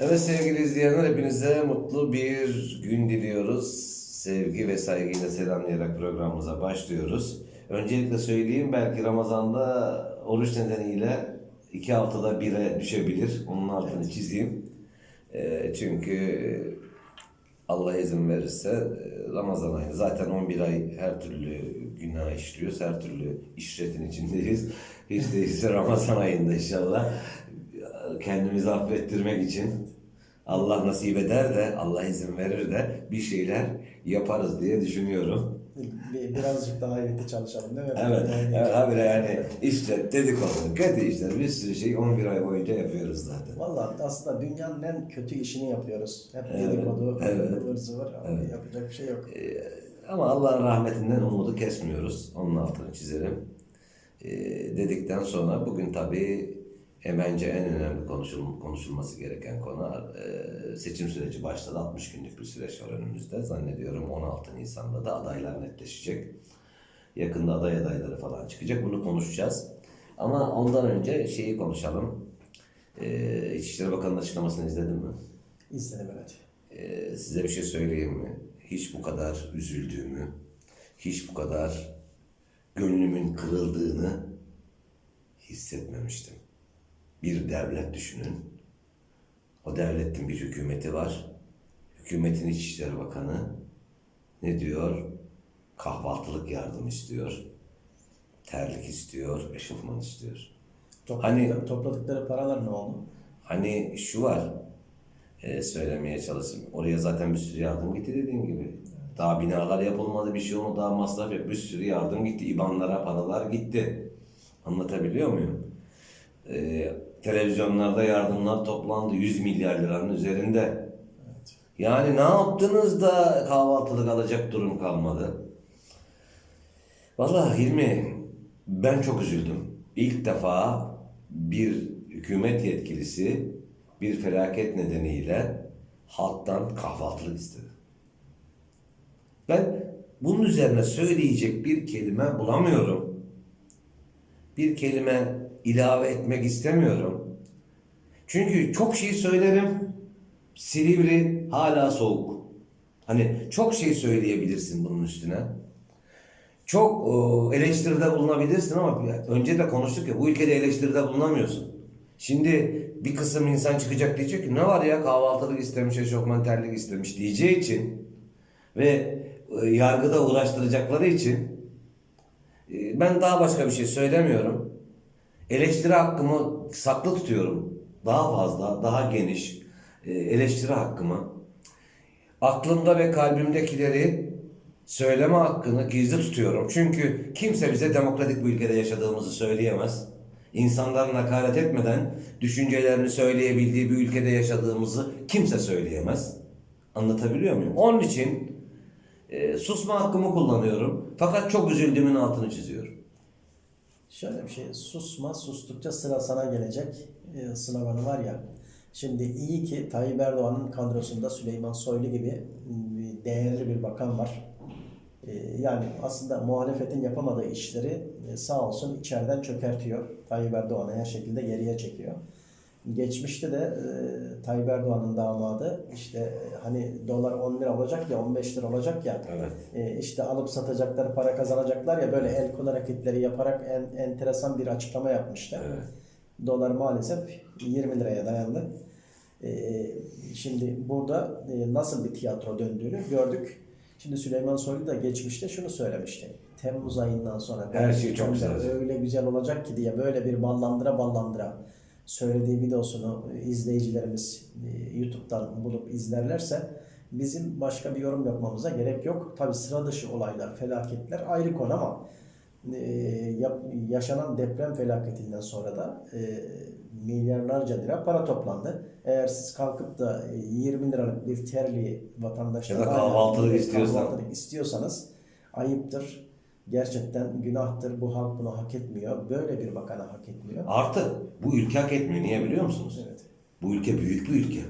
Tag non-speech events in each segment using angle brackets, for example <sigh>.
Evet sevgili izleyenler hepinize mutlu bir gün diliyoruz. Sevgi ve saygıyla selamlayarak programımıza başlıyoruz. Öncelikle söyleyeyim belki Ramazan'da oruç nedeniyle iki haftada bire düşebilir. Onun altını çizeyim. Ee, çünkü Allah izin verirse e, Ramazan ayı zaten 11 ay her türlü günah işliyoruz, her türlü işretin içindeyiz. Hiç değilse Ramazan ayında inşallah kendimizi affettirmek için Allah nasip eder de Allah izin verir de bir şeyler yaparız diye düşünüyorum. Bir, birazcık daha birlikte çalışalım değil mi? Evet, evet habire yani işte dedikodu, kötü işler bir sürü şey 11 ay boyunca yapıyoruz zaten. Vallahi aslında dünyanın en kötü işini yapıyoruz. Hep Evet, dedikodu, evet. ıvır zıvır ama Evet. yapacak bir şey yok. Ama Allah'ın rahmetinden umudu kesmiyoruz. Onun altını çizelim. Ee, dedikten sonra bugün tabii e, bence en önemli konuşul, konuşulması gereken konu e, seçim süreci başladı. 60 günlük bir süreç var önümüzde. Zannediyorum 16 Nisan'da da adaylar netleşecek. Yakında aday adayları falan çıkacak. Bunu konuşacağız. Ama ondan önce şeyi konuşalım. Ee, İçişleri Bakanı'nın açıklamasını izledin mi? İstedim evet. Ee, size bir şey söyleyeyim mi? Hiç bu kadar üzüldüğümü, hiç bu kadar gönlümün kırıldığını hissetmemiştim. Bir devlet düşünün. O devletin bir hükümeti var. Hükümetin İçişleri Bakanı ne diyor? Kahvaltılık yardım istiyor. Terlik istiyor, eşofman istiyor. Topladıkları, Hani- topladıkları paralar ne oldu? Hani şu var, e, söylemeye çalışayım. Oraya zaten bir sürü yardım gitti dediğim gibi. Daha binalar yapılmadı, bir şey olmadı, daha masraf yok. Bir sürü yardım gitti, İBAN'lara paralar gitti. Anlatabiliyor muyum? E, televizyonlarda yardımlar toplandı, 100 milyar liranın üzerinde. Evet. Yani ne yaptınız da kahvaltılık alacak durum kalmadı? Vallahi Hilmi ben çok üzüldüm. İlk defa bir hükümet yetkilisi bir felaket nedeniyle halktan kahvaltılık istedi. Ben bunun üzerine söyleyecek bir kelime bulamıyorum. Bir kelime ilave etmek istemiyorum. Çünkü çok şey söylerim. Silivri hala soğuk. Hani çok şey söyleyebilirsin bunun üstüne. Çok e, eleştiride bulunabilirsin ama önce de konuştuk ya bu ülkede eleştiride bulunamıyorsun. Şimdi bir kısım insan çıkacak diyecek ki ne var ya kahvaltılık istemiş, eşofman terlik istemiş diyeceği için ve e, yargıda uğraştıracakları için e, ben daha başka bir şey söylemiyorum. Eleştiri hakkımı saklı tutuyorum. Daha fazla, daha geniş e, eleştiri hakkımı. Aklımda ve kalbimdekileri söyleme hakkını gizli tutuyorum. Çünkü kimse bize demokratik bir ülkede yaşadığımızı söyleyemez. İnsanların hakaret etmeden düşüncelerini söyleyebildiği bir ülkede yaşadığımızı kimse söyleyemez. Anlatabiliyor muyum? Onun için e, susma hakkımı kullanıyorum. Fakat çok üzüldüğümün altını çiziyorum. Şöyle bir şey, susma, sustukça sıra sana gelecek e, sloganı var ya. Şimdi iyi ki Tayyip Erdoğan'ın kadrosunda Süleyman Soylu gibi e, değerli bir bakan var. E, Yani aslında muhalefetin yapamadığı işleri e, sağ olsun içeriden çökertiyor. Tayyip Erdoğan'ı her şekilde geriye çekiyor. Geçmişte de e, Tayyip Erdoğan'ın damadı işte e, hani dolar 10 lira olacak ya 15 lira olacak ya Evet. e, işte alıp satacaklar, para kazanacaklar ya böyle el kol hareketleri yaparak en, enteresan bir açıklama yapmıştı. Evet. Dolar maalesef 20 liraya dayandı. E, şimdi burada e, nasıl bir tiyatro döndüğünü gördük. Şimdi Süleyman Soylu da geçmişte şunu söylemişti. Temmuz ayından sonra Her şey çok güzel. öyle güzel olacak ki diye böyle bir ballandıra ballandıra söylediği videosunu izleyicilerimiz e, YouTube'dan bulup izlerlerse bizim başka bir yorum yapmamıza gerek yok. Tabi sıra dışı olaylar, felaketler ayrı konu ama e, yaşanan deprem felaketinden sonra da e, milyarlarca lira para toplandı. Eğer siz kalkıp da e, 20 liralık bir terliği vatandaşlara Ya da kahvaltılık istiyorsanız ayıptır. Gerçekten günahtır. Bu halk bunu hak etmiyor. Böyle bir bakana hak etmiyor. Artı bu ülke hak etmiyor. Niye biliyor musunuz? Evet. Bu ülke büyük bir ülke.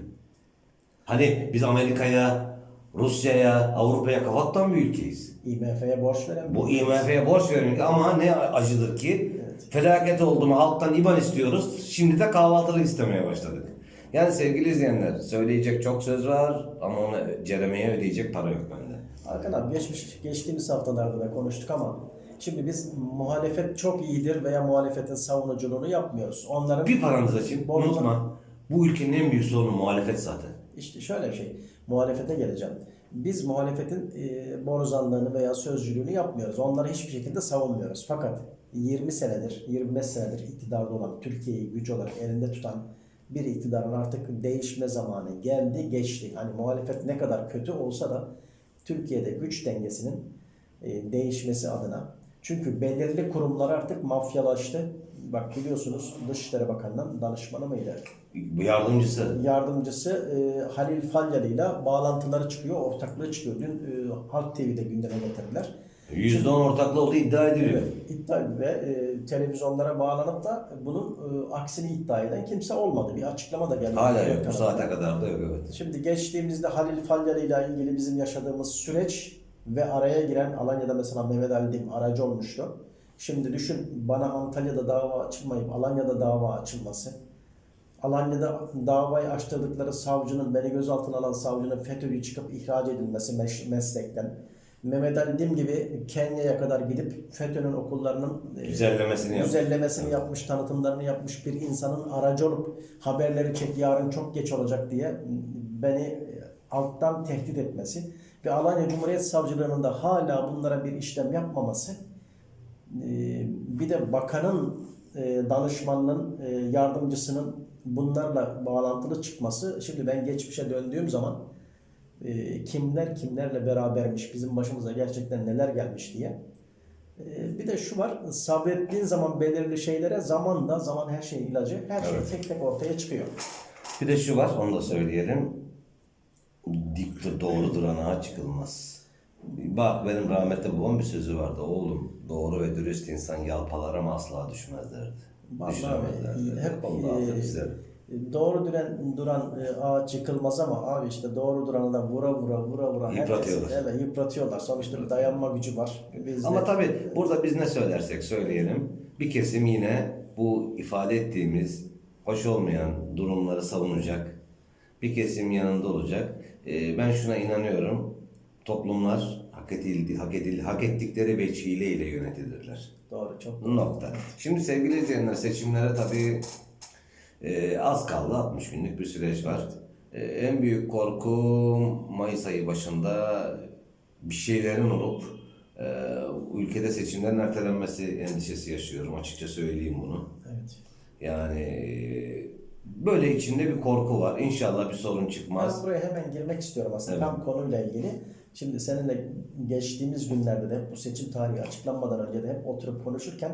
Hani biz Amerika'ya, Rusya'ya, Avrupa'ya kafatan bir ülkeyiz. IMF'ye borç veren Bu IMF'ye borç veriyor ama ne acıdır ki Evet. felaket oldu mu halktan IBAN istiyoruz. Şimdi de kahvaltılık istemeye başladık. Yani sevgili izleyenler söyleyecek çok söz var ama onu ceremeye ödeyecek para yok bende. Hakan abi geçmiş, geçtiğimiz haftalarda da konuştuk ama şimdi biz muhalefet çok iyidir veya muhalefetin savunuculuğunu yapmıyoruz. Onların Bir parantez açayım. Borcuna- Unutma. Bu ülkenin en büyük sorunu muhalefet zaten. İşte şöyle bir şey. Muhalefete geleceğim. Biz muhalefetin e, borazanlığını veya sözcülüğünü yapmıyoruz. Onları hiçbir şekilde savunmuyoruz. Fakat 20 senedir, 25 senedir iktidarda olan Türkiye'yi güç olarak elinde tutan bir iktidarın artık değişme zamanı geldi, geçti. Hani muhalefet ne kadar kötü olsa da Türkiye'de güç dengesinin e, değişmesi adına. Çünkü belirli kurumlar artık mafyalaştı. Bak biliyorsunuz Dışişleri Bakanı'nın danışmanı mıydı? Yardımcısı. yardımcısı e, Halil Falyalı ile bağlantıları çıkıyor, ortaklığı çıkıyor. Dün e, Halk TV'de gündeme getirdiler. %10 ortaklı olduğu iddia ediliyor. Evet, iddia ve e, televizyonlara bağlanıp da bunun e, aksini iddia eden kimse olmadı. Bir açıklama da gelmedi. Hala yok. Bu saate kadar da yok evet. Şimdi geçtiğimizde Halil Falyalı ile ilgili bizim yaşadığımız süreç ve araya giren Alanya'da mesela Mehmet Ali Dim aracı olmuştu. Şimdi düşün bana Antalya'da dava açılmayıp Alanya'da dava açılması. Alanya'da davayı açtırdıkları savcının, beni gözaltına alan savcının FETÖ'yü çıkıp ihraç edilmesi meslekten. Mehmet Ali Dim gibi Kenya'ya kadar gidip FETÖ'nün okullarının Güzellemesini güzellemesini yapmış, tanıtımlarını yapmış bir insanın aracı olup haberleri çek yarın çok geç olacak diye beni alttan tehdit etmesi ve Alanya Cumhuriyet Savcılığı'nın da hala bunlara bir işlem yapmaması e, bir de bakanın e, danışmanının e, yardımcısının bunlarla bağlantılı çıkması. Şimdi ben geçmişe döndüğüm zaman e, kimler kimlerle berabermiş bizim başımıza gerçekten neler gelmiş diye ee, Bir de şu var, sabrettiğin zaman belirli şeylere zaman da, zaman her şeyin ilacı, her şey Evet. tek tek ortaya çıkıyor. Bir de şu var onu da söyleyelim. Dik dur, doğru durana çıkılmaz. Bak benim rahmetli babam bir sözü vardı. Oğlum doğru ve dürüst insan yalpalara mı asla düşmez derdi. Vallahi Düşüremezlerdi. hep, Hep onda e. Doğru duran, duran e, ağaç yıkılmaz ama abi işte doğru duranı da vura vura vura vura herkes- Yıpratıyorlar. evet, yıpratıyorlar. Sonuçta bir dayanma gücü var. Biz de- Ama tabii burada biz ne söylersek söyleyelim. Bir kesim yine bu ifade ettiğimiz hoş olmayan durumları savunacak. Bir kesim yanında olacak. Ee, ben şuna inanıyorum. Toplumlar hak edildi, hak edildi, hak ettikleri veçiyle ile yönetilirler. Doğru, çok Nokta. Şimdi sevgili izleyenler seçimlere tabii e, az kaldı. 60 günlük bir süreç var. E, en büyük korkum Mayıs ayı başında bir şeylerin olup e, ülkede seçimlerin ertelenmesi endişesi yaşıyorum. Açıkça söyleyeyim bunu. Evet. Yani böyle içinde bir korku var. İnşallah bir sorun çıkmaz. Ben buraya hemen girmek istiyorum aslında Evet. tam konuyla ilgili. Şimdi seninle geçtiğimiz günlerde de bu seçim tarihi açıklanmadan önce de hep oturup konuşurken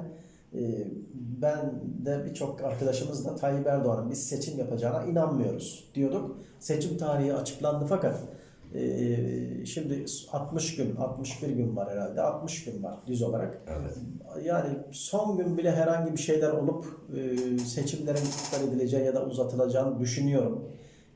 ben de birçok arkadaşımız da Tayyip Erdoğan'ın biz seçim yapacağına inanmıyoruz diyorduk. Seçim tarihi açıklandı fakat e, şimdi 60 gün, 61 gün var herhalde. 60 gün var düz olarak. Evet. Yani son gün bile herhangi bir şeyler olup e, seçimlerin iptal edileceği ya da uzatılacağını düşünüyorum.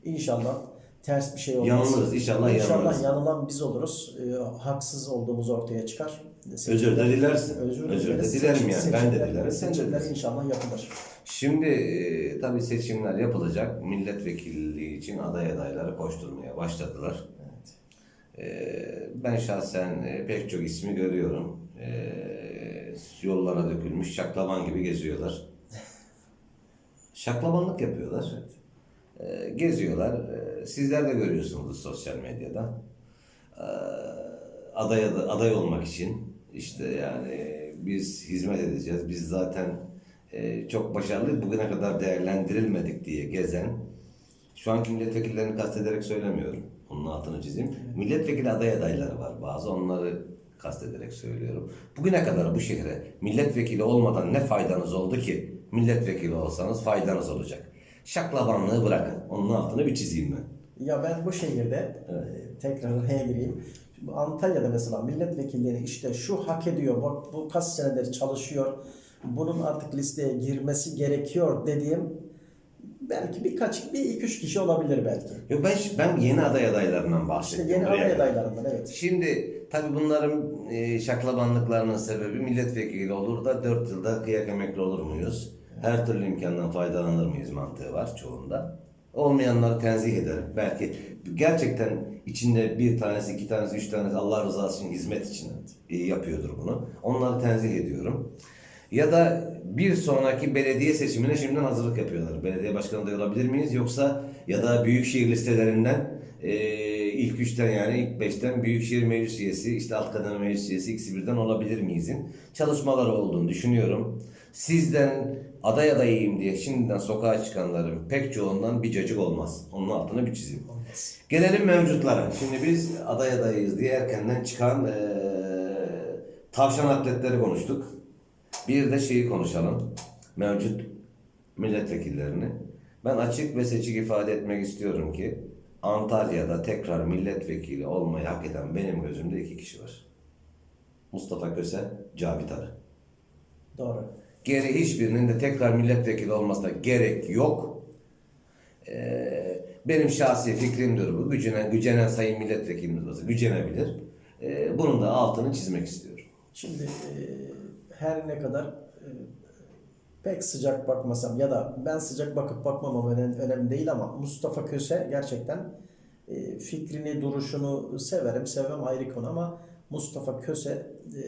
İnşallah ters bir şey olmaz. Yanılırız, inşallah İnşallah yanılırız. yanılan biz oluruz. E, haksız olduğumuz ortaya çıkar. Özür de dilersin. Özür, Özür de dilerim yani. Ben de dilerim. Seçimler inşallah yapılır. Şimdi e, tabii seçimler yapılacak. Milletvekilliği için aday adayları koşturmaya başladılar. E, ben şahsen e, pek çok ismi görüyorum. E, yollara dökülmüş şaklaban gibi geziyorlar. <laughs> Şaklabanlık yapıyorlar. E, geziyorlar. E, sizler de görüyorsunuz sosyal medyada. E, aday aday olmak için işte yani biz hizmet edeceğiz. Biz zaten e, çok başarılı bugüne kadar değerlendirilmedik diye gezen şu anki milletvekillerini kastederek söylemiyorum. Onun altını çizeyim. Milletvekili aday adayları var. Bazı onları kastederek söylüyorum. Bugüne kadar bu şehre milletvekili olmadan ne faydanız oldu ki? Milletvekili olsanız faydanız olacak. Şaklabanlığı bırakın. Onun altını bir çizeyim ben. Ya ben bu şehirde e, tekrar oraya gireyim. Şimdi Antalya'da mesela milletvekilleri işte şu hak ediyor, bak bu kaç senedir çalışıyor, bunun artık listeye girmesi gerekiyor dediğim belki birkaç, bir iki üç kişi olabilir belki. Yok ben ben yeni aday adaylarından İşte bahsettim. yeni buraya aday adaylarından evet. Şimdi tabii bunların e, şaklabanlıklarının sebebi milletvekili olur da 4 yılda kıyak emekli olur muyuz? Her türlü imkandan faydalanır mıyız mantığı var çoğunda. Olmayanları tenzih ederim. Belki gerçekten içinde bir tanesi, iki tanesi, üç tanesi Allah rızası için hizmet için e, yapıyordur bunu. Onları tenzih ediyorum. Ya da bir sonraki belediye seçimine şimdiden hazırlık yapıyorlar. Belediye başkanı da olabilir miyiz? Yoksa ya da büyükşehir listelerinden e, ilk üçten yani ilk beşten büyükşehir meclis üyesi, işte alt kademe meclis üyesi ikisi birden olabilir miyizin çalışmaları olduğunu düşünüyorum. Sizden aday adayıyım diye şimdiden sokağa çıkanların pek çoğundan bir cacık olmaz. Onun altını bir çizeyim. Olmaz. Gelelim mevcutlara. Şimdi biz aday adayıyız diye erkenden çıkan eee, tavşan atletleri konuştuk. Bir de şeyi konuşalım. Mevcut milletvekillerini. Ben açık ve seçik ifade etmek istiyorum ki Antalya'da tekrar milletvekili olmayı hak eden benim gözümde iki kişi var. Mustafa Köse, Cavit Arı. Doğru. Geri hiçbirinin de tekrar milletvekili olmasına gerek yok. Ee, benim şahsi fikrimdir bu. Gücenen, gücenen sayın milletvekilimiz olsa gücenebilir. Ee, bunun da altını çizmek istiyorum. Şimdi e, her ne kadar e, pek sıcak bakmasam ya da ben sıcak bakıp bakmamam önemli değil ama Mustafa Köse gerçekten e, fikrini, duruşunu severim, sevmem ayrı konu ama Mustafa Köse e,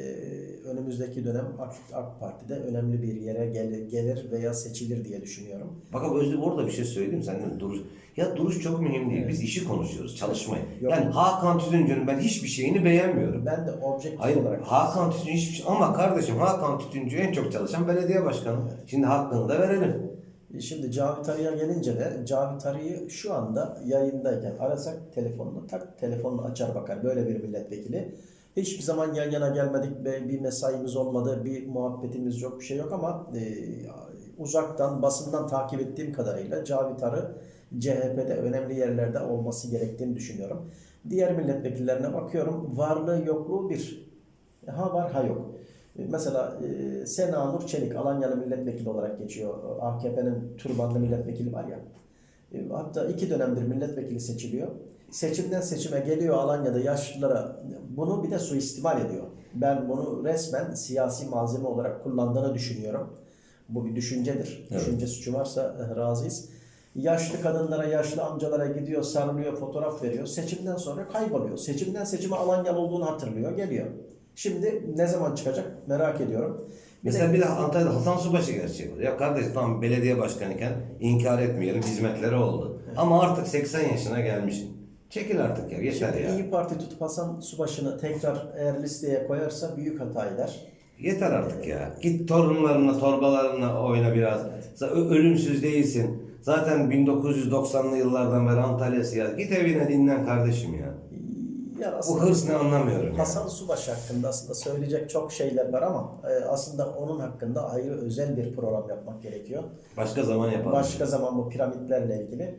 önümüzdeki dönem AK, AK Parti'de önemli bir yere gelir, gelir veya seçilir diye düşünüyorum. Bak abi Özlem orada bir şey söyleyeyim senden duruş. Ya duruş çok mühim değil. Biz işi konuşuyoruz, çalışmayı. Yok. Yani Hakan Tütüncü'nün ben hiçbir şeyini beğenmiyorum. Ben de objektif Hayır olarak Hakan Tütüncü hiçbir şey ama kardeşim Hakan Tütüncü en çok çalışan belediye başkanı. Şimdi hakkını da verelim. Şimdi Cavit Arı'ya gelince de Cavit Arı'yı şu anda yayındayken arasak telefonunu tak telefonunu açar bakar. Böyle bir milletvekili. Hiçbir zaman yan yana gelmedik bir mesaimiz olmadı, bir muhabbetimiz yok, bir şey yok ama e, uzaktan, basından takip ettiğim kadarıyla Cavit Arı CHP'de önemli yerlerde olması gerektiğini düşünüyorum. Diğer milletvekillerine bakıyorum. Varlığı yokluğu bir. Ha var ha yok. Mesela e, Sena Nur Çelik Alanyalı milletvekili olarak geçiyor. AKP'nin turbanlı milletvekili var ya. E, Hatta iki dönemdir milletvekili seçiliyor. Seçimden seçime geliyor Alanya'da yaşlılara bunu bir de suistimal ediyor. Ben bunu resmen siyasi malzeme olarak kullandığını düşünüyorum. Bu bir düşüncedir. Evet. Düşünce suçu varsa eh, razıyız. Yaşlı kadınlara, yaşlı amcalara gidiyor, sarılıyor, fotoğraf veriyor. Seçimden sonra kayboluyor. Seçimden seçime Alanyalı olduğunu hatırlıyor, geliyor. Şimdi ne zaman çıkacak merak ediyorum. Bir Mesela de- bir de Antalya'da Hasan Subaşı gerçeği var. Ya kardeş tamam belediye başkanıyken inkar etmeyelim hizmetleri oldu. Ama artık 80 yaşına gelmişsin. Çekil artık ya yeter Şimdi ya. İyi Parti tutup Hasan Subaşı'nı tekrar eğer listeye koyarsa büyük hata eder. Yeter artık ya. Git torunlarınla, torbalarınla oyna biraz. Ö- ölümsüz değilsin. Zaten 1990'lı yıllardan beri Antalya siyasi. Git evine dinlen kardeşim ya. Ya Bu aslında hırs ne anlamıyorum ya. Hasan Subaşı hakkında aslında söyleyecek çok şeyler var ama e, aslında onun hakkında ayrı özel bir program yapmak gerekiyor. Başka zaman yapalım. Başka zaman bu piramitlerle ilgili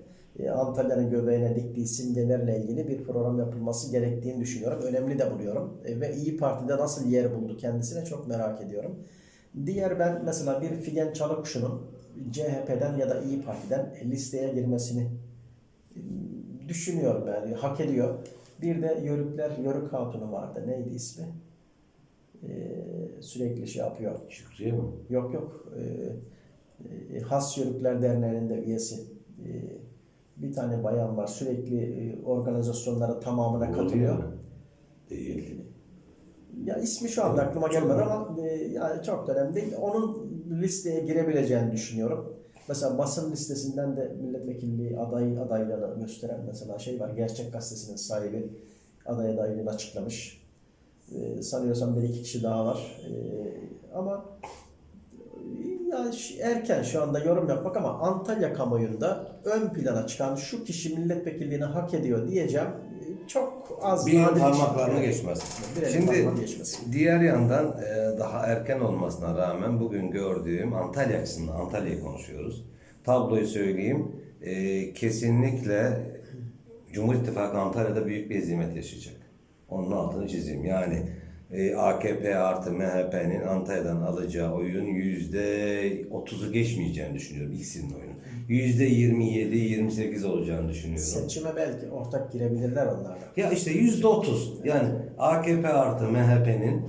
Antalya'nın göbeğine diktiği simgelerle ilgili bir program yapılması gerektiğini düşünüyorum. Önemli de buluyorum. E, Ve İyi Parti'de nasıl yer buldu kendisine çok merak ediyorum. Diğer ben mesela bir Figen Çalıkuşu'nun CHP'den ya da İyi Parti'den listeye girmesini e, düşünüyorum yani hak ediyor. Bir de Yörükler, Yörük Hatunu vardı. Neydi ismi? E, sürekli şey yapıyor. Şükriye mi? Yok yok. Ee, e, Has Yörükler Derneği'nin de üyesi. Ee, bir tane bayan var. Sürekli e, organizasyonlara tamamına katılıyor. Değil. Ya ismi şu anda aklıma gelmedi ama e, yani çok da önemli değil. Onun listeye girebileceğini düşünüyorum. Mesela basın listesinden de milletvekilliği aday adaylığını gösteren mesela şey var. Gerçek Gazetesi'nin sahibi aday adaylığını açıklamış. Ee, sanıyorsam bir iki kişi daha var. Ee, ama ya ş- erken şu anda yorum yapmak ama Antalya kamuoyunda ön plana çıkan şu kişi milletvekilliğini hak ediyor diyeceğim. Çok az Bir parmaklarını geçmez. Elin Şimdi geçmez. diğer yandan e, daha erken olmasına rağmen bugün gördüğüm Antalya açısından Antalya'yı konuşuyoruz. Tabloyu söyleyeyim. E, kesinlikle Cumhur İttifakı Antalya'da büyük bir hezimet yaşayacak. Onun altını çizeyim. Yani AKP artı MHP'nin Antalya'dan alacağı oyun yüzde otuzu geçmeyeceğini düşünüyorum ikisinin oyunu. Yüzde 27-28 olacağını düşünüyorum. Seçime belki ortak girebilirler onlarla. Ya işte yüzde otuz. Yani AKP artı MHP'nin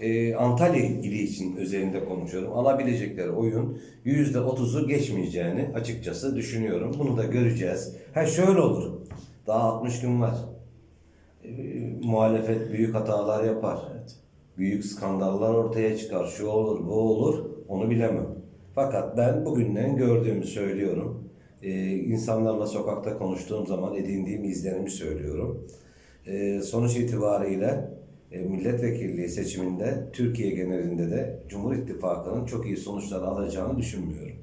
e, Antalya ili için özelinde konuşuyorum. Alabilecekleri oyun %30'u geçmeyeceğini açıkçası düşünüyorum. Bunu da göreceğiz. Ha şöyle olur. Daha 60 gün var. Muhalefet büyük hatalar yapar. Evet. Büyük skandallar ortaya çıkar. Şu olur, bu olur. Onu bilemem. Fakat ben bugünden gördüğümü söylüyorum. Ee, insanlarla sokakta konuştuğum zaman edindiğim izlenimi söylüyorum. Ee, sonuç itibariyle e, milletvekilliği seçiminde Türkiye genelinde de Cumhur İttifakı'nın çok iyi sonuçlar alacağını düşünmüyorum.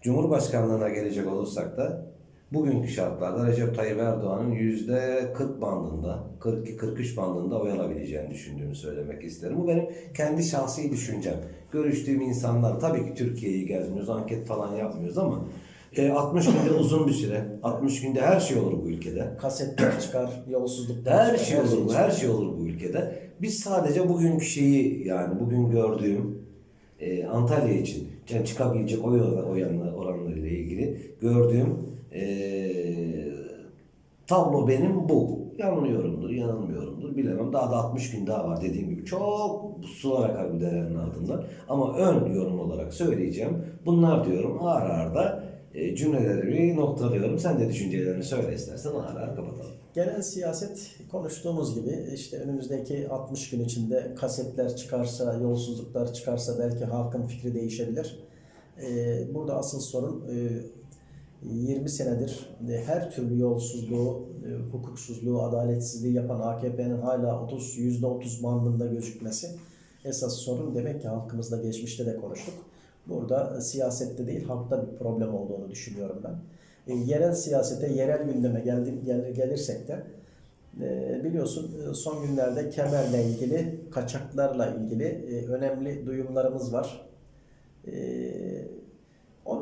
Cumhurbaşkanlığına gelecek olursak da bugünkü şartlarda Recep Tayyip Erdoğan'ın yüzde 40 bandında, 42-43 bandında oy alabileceğini düşündüğümü söylemek isterim. Bu benim kendi şahsi düşüncem. Görüştüğüm insanlar, tabii ki Türkiye'yi gezmiyoruz, anket falan yapmıyoruz ama e, 60 günde <coughs> uzun bir süre, 60 günde her şey olur bu ülkede. Kasetler çıkar, yolsuzluklar Her çıkar, şey olur, bu, çıkar. her şey olur bu ülkede. Biz sadece bugünkü şeyi yani bugün gördüğüm e, Antalya için yani çıkabilecek oy oranı, oranlarıyla ilgili gördüğüm e, tablo benim bu. Yanılıyorumdur, yanılmıyorumdur bilemem. Daha da 60 gün daha var dediğim gibi. Çok sular akar bu altından. Ama ön yorum olarak söyleyeceğim. Bunlar diyorum ağır ağır da e, cümlelerimi noktalıyorum. Sen de düşüncelerini söyle istersen ağır ağır kapatalım. Genel siyaset konuştuğumuz gibi işte önümüzdeki 60 gün içinde kasetler çıkarsa, yolsuzluklar çıkarsa belki halkın fikri değişebilir. Ee, burada asıl sorun e, 20 senedir e, her türlü yolsuzluğu, e, hukuksuzluğu, adaletsizliği yapan AKP'nin hala 30 %30 bandında gözükmesi. Esas sorun demek ki halkımızda geçmişte de konuştuk. Burada e, siyasette değil halkta bir problem olduğunu düşünüyorum ben. E, yerel siyasete, yerel gündeme geldi, gel- gelirsek de e, biliyorsun son günlerde kemerle ilgili, kaçaklarla ilgili e, önemli duyumlarımız var. E,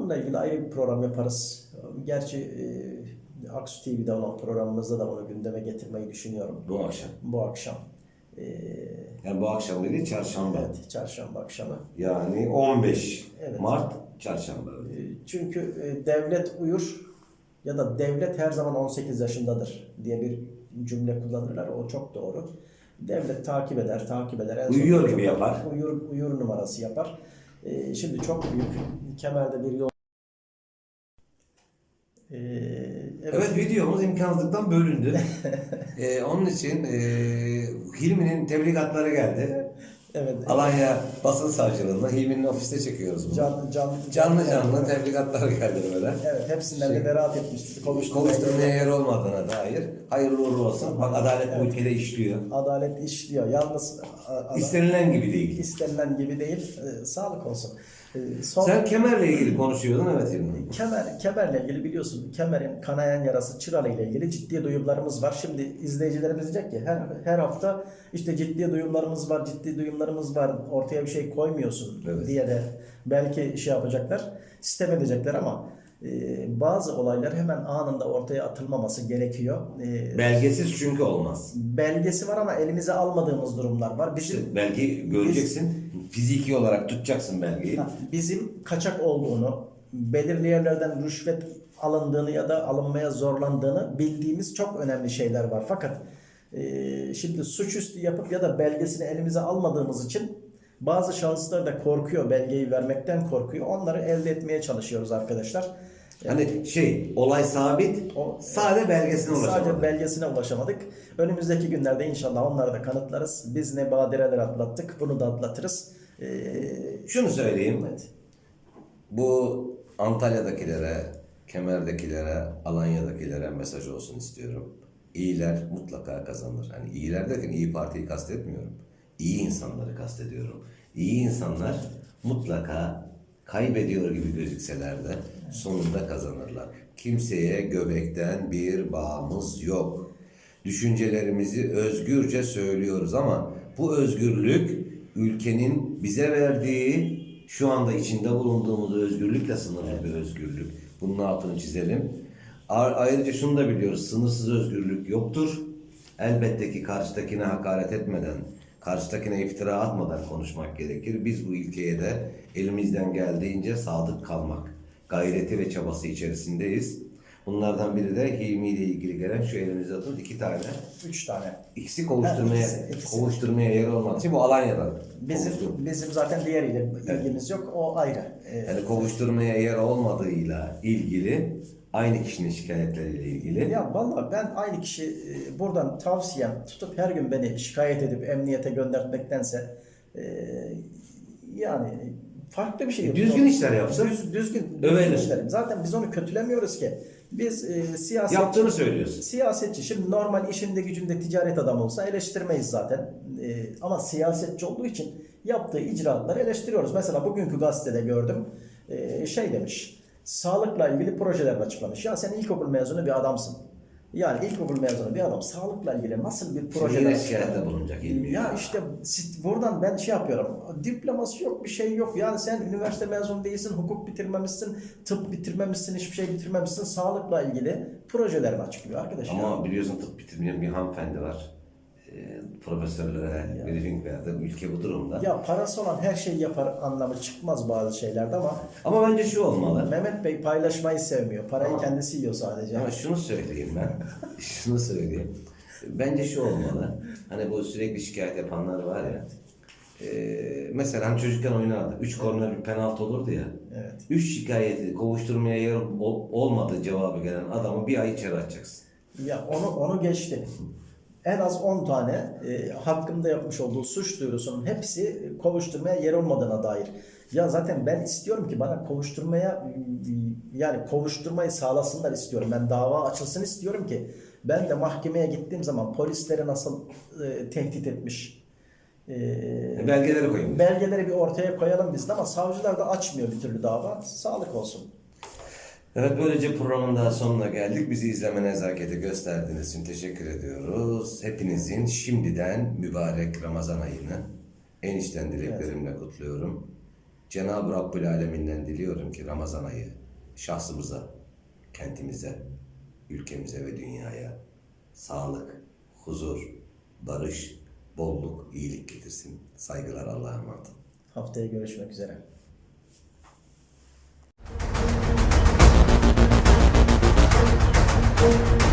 onunla ilgili ayrı bir program yaparız. Gerçi e, Aksu TV'de olan programımızda da onu gündeme getirmeyi düşünüyorum Bu akşam. bu akşam. E, Yani bu akşam dedi çarşamba. evet, çarşamba akşamı. Yani 15 Evet. Mart çarşamba. E, Çünkü e, devlet uyur ya da devlet her zaman 18 yaşındadır diye bir cümle kullanırlar. O çok doğru. Devlet takip eder, takip eder. En Uyuyor gibi yapar. Uyur, uyur numarası yapar. E, Şimdi çok büyük kemerde bir yol. E, Evet videomuz imkansızlıktan bölündü. <laughs> Ee, onun için e, Hilmi'nin tebligatları geldi. Evet. Alanya basın savcılığında Hilmi'nin ofiste çekiyoruz bunu. Can, can, Canlı canlı tebligatlar geldi böyle. Evet, hepsinden de Şey- beraat etmiştik. Konuşturmaya yer olmadığına dair hayırlı uğurlu olsun. Bak adalet bu ülkede işliyor. Adalet işliyor. Yalnız a- ada- İstenilen gibi değil. istenilen gibi değil. Ee, sağlık olsun. Ee, son Sen kemerle ilgili konuşuyordun evet Hilmi. kemer kemerle ilgili biliyorsun kemerin kanayan yarası çıralı ile ilgili ciddi duyumlarımız var. Şimdi izleyicilerimiz diyecek ki her her hafta işte ciddi duyumlarımız var, ciddi duyumlarımız var. Ortaya bir şey koymuyorsun Evet. diye de belki şey yapacaklar. Sistem edecekler ama e, bazı olaylar hemen anında ortaya atılmaması gerekiyor. E, Belgesiz çünkü olmaz. belgesi var ama elimize almadığımız durumlar var. Bizim İşte belge göreceksin. Fiziki olarak tutacaksın belgeyi. Bizim kaçak olduğunu, belirli yerlerden rüşvet alındığını ya da alınmaya zorlandığını bildiğimiz çok önemli şeyler var. Fakat e, şimdi suçüstü yapıp ya da belgesini elimize almadığımız için bazı şahıslar da korkuyor, belgeyi vermekten korkuyor. Onları elde etmeye çalışıyoruz arkadaşlar. Hani şey olay sabit. O- Sade belgesine Sadece ulaşamadık. belgesine ulaşamadık. Önümüzdeki günlerde inşallah onları da kanıtlarız. Biz ne badireler atlattık, bunu da atlatırız. E, Şunu söyleyeyim. evet. Bu Antalya'dakilere, Kemer'dekilere, Alanya'dakilere mesaj olsun istiyorum. İyiler mutlaka kazanır. Hani iyiler derken iyi partiyi kastetmiyorum. İyi insanları kastediyorum. İyi insanlar mutlaka kaybediyor gibi gözükseler de sonunda kazanırlar. Kimseye göbekten bir bağımız yok. Düşüncelerimizi özgürce söylüyoruz ama bu özgürlük ülkenin bize verdiği şu anda içinde bulunduğumuz özgürlükle sınırlı bir özgürlük. Bunun altını çizelim. Ayrıca şunu da biliyoruz. Sınırsız özgürlük yoktur. Elbette ki karşıdakine hakaret etmeden, karşıdakine iftira atmadan konuşmak gerekir. Biz bu ülkeye de elimizden geldiğince sadık kalmak gayreti ve çabası içerisindeyiz. Bunlardan biri de Hilmi ile ilgili gelen şu elimizde tutan iki tane. Üç tane. İkisi kovuşturmaya, Ha, ikisi, ikisi. kovuşturmaya yer olmadı. Şimdi bu Alanya'dan. Bizim kovuştur- bizim zaten diğeriyle ilgimiz yok. O ayrı. Ee, Yani kovuşturmaya yer olmadığıyla ilgili aynı kişinin şikayetleriyle ilgili. Ya vallahi ben aynı kişi e, buradan tavsiyem tutup her gün beni şikayet edip emniyete göndermektense e, yani farklı bir şey. yapın. Düzgün işler yapsın. Düz, düzgün, Övelim. düzgün işler. Zaten biz onu kötülemiyoruz ki. Biz e, siyaset Yaptığını söylüyorsun. Siyasetçi şimdi normal işinde gücünde ticaret adamı olsa eleştirmeyiz zaten. Ee, ama siyasetçi olduğu için yaptığı icraatları eleştiriyoruz. Mesela bugünkü gazetede gördüm ee, şey demiş. Sağlıkla ilgili projeler açıklamış. Ya sen ilkokul mezunu bir adamsın. Yani ilkokul mezunu bir adam sağlıkla ilgili nasıl bir proje yine şikayette bulunacak Hilmi Ya ya. işte buradan ben şey yapıyorum. Diploması yok bir şey yok. Yani sen üniversite mezunu değilsin, hukuk bitirmemişsin, tıp bitirmemişsin, hiçbir şey bitirmemişsin. Sağlıkla ilgili projelerini açıklıyor arkadaş. ya. Ama biliyorsun tıp bitirmeyen bir hanımefendi var. Ee, profesörlere briefing verdi. Ülke bu durumda. Ya parası olan her şeyi yapar anlamı çıkmaz bazı şeylerde ama Ama bence şu olmalı. Mehmet Bey paylaşmayı sevmiyor. Parayı Ama- kendisi yiyor sadece. Ama şunu söyleyeyim ben. <laughs> şunu söyleyeyim. Bence şu olmalı. Hani bu sürekli şikayet yapanlar var ya. Ee, mesela hani çocukken oynardı. Üç korner bir penaltı olurdu ya. Evet. Üç şikayeti kovuşturmaya yer ol- olmadığı cevabı gelen adamı bir ay içeri atacaksın. Ya onu onu geçti. En az 10 tane e, hakkımda yapmış olduğu suç duyurusunun hepsi kovuşturmaya yer olmadığına dair. Ya zaten ben istiyorum ki bana kovuşturmaya yani kovuşturmayı sağlasınlar istiyorum. Ben dava açılsın istiyorum ki ben de mahkemeye gittiğim zaman polisleri nasıl e, tehdit etmiş. E, Belgeleri koyun. belgeleri bir ortaya koyalım biz de ama savcılar da açmıyor bir türlü dava. Sağlık olsun. Evet böylece programın daha sonuna geldik. Bizi izleme nezaketi gösterdiğiniz için teşekkür ediyoruz. Hepinizin şimdiden mübarek Ramazan ayını en içten dileklerimle kutluyorum. Cenab-ı Rabbül Alemin'den diliyorum ki Ramazan ayı şahsımıza, kentimize, ülkemize ve dünyaya sağlık, huzur, barış, bolluk, iyilik getirsin. Saygılar Allah'a emanet. Haftaya görüşmek üzere. Thank you.